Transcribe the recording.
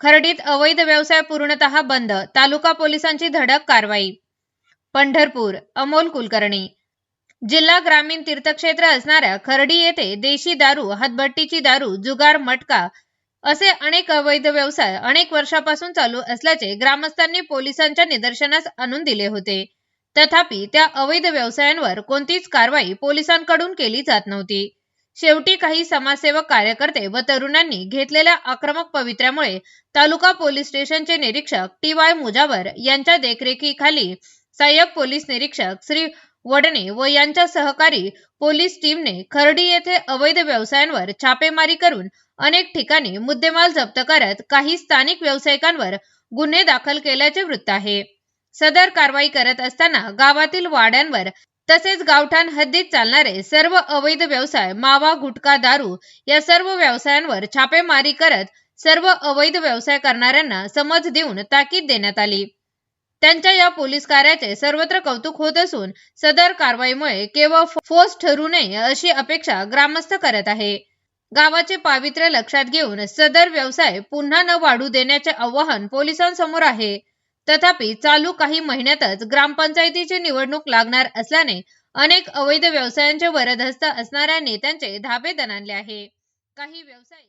खर्डीत अवैध व्यवसाय पूर्णतः बंद तालुका पोलिसांची धडक कारवाई. पंढरपूर अमोल कुलकर्णी. जिल्हा ग्रामीण तीर्थक्षेत्र असणाऱ्या खर्डी येथे देशी दारू हातभट्टीची दारू जुगार मटका असे अनेक अवैध व्यवसाय अनेक वर्षापासून चालू असल्याचे ग्रामस्थांनी पोलिसांच्या निदर्शनास आणून दिले होते. तथापि त्या अवैध व्यवसायांवर कोणतीच कारवाई पोलिसांकडून केली जात नव्हती. शेवटी काही समाजसेवक कार्यकर्ते व तरुणांनी घेतलेल्या आक्रमक पवित्र्यामुळे तालुका पोलीस स्टेशनचे निरीक्षक टी वाय मुजावर यांच्या देखरेखीखाली सहाय्यक पोलीस निरीक्षक श्री वडणे व यांच्या सहकारी पोलीस टीमने खर्डी येथे अवैध व्यवसायांवर छापेमारी करून अनेक ठिकाणी मुद्देमाल जप्त करत काही स्थानिक व्यावसायिकांवर गुन्हे दाखल केल्याचे वृत्त आहे. सदर कारवाई करत असताना गावातील वाड्यांवर तसेच गावठाण हद्दीत चालणारे सर्व अवैध व्यवसाय मावा गुटखा दारू या सर्व व्यवसायांवर छापेमारी करत सर्व अवैध व्यवसाय करणाऱ्यांना समज देऊन ताकीद देण्यात आली. त्यांच्या या पोलीस कार्याचे सर्वत्र कौतुक होत असून सदर कारवाईमुळे केवळ फोर्स ठरू नये अशी अपेक्षा ग्रामस्थ करत आहे. गावाचे पावित्र्य लक्षात घेऊन सदर व्यवसाय पुन्हा न वाढू देण्याचे आवाहन पोलिसांसमोर आहे. तथापि चालू काही महिन्यातच ग्रामपंचायतीची निवडणूक लागणार असल्याने अनेक अवैध व्यवसायांचे वरदहस्त असणाऱ्या नेत्यांचे धाबे दणाणले आहे. काही व्यवसाय